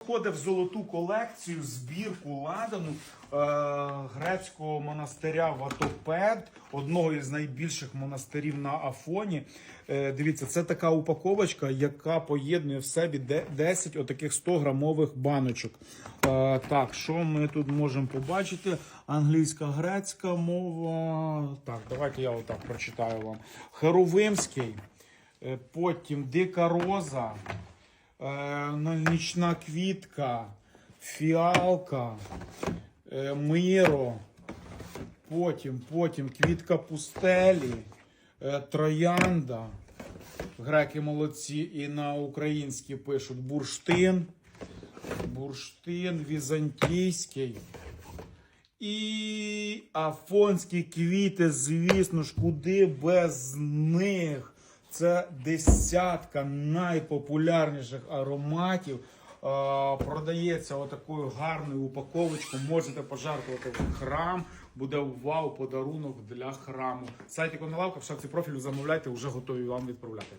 Входить в золоту колекцію збірку ладану е, грецького монастиря Ватопед, одного із найбільших монастирів на Афоні. Е, дивіться, це така упаковочка, яка поєднує в собі 10 отаких 100 грамових баночок. Е, так, що ми тут можемо побачити? Англійська, грецька мова. Так, давайте я отак прочитаю вам. Херовимський, е, потім Дика Роза. Е, нічна квітка, фіалка, е, миро, потім, потім квітка пустелі, е, троянда. Греки молодці і на українській пишуть бурштин, бурштин, візантійський. І афонські квіти, звісно ж, куди без них. Це десятка найпопулярніших ароматів. Продається отакою гарною упаковочкою. Можете пожертвувати в храм. Буде вау подарунок для храму. Сайт Іконолавка в шапці профілю замовляйте, вже готові вам відправляти.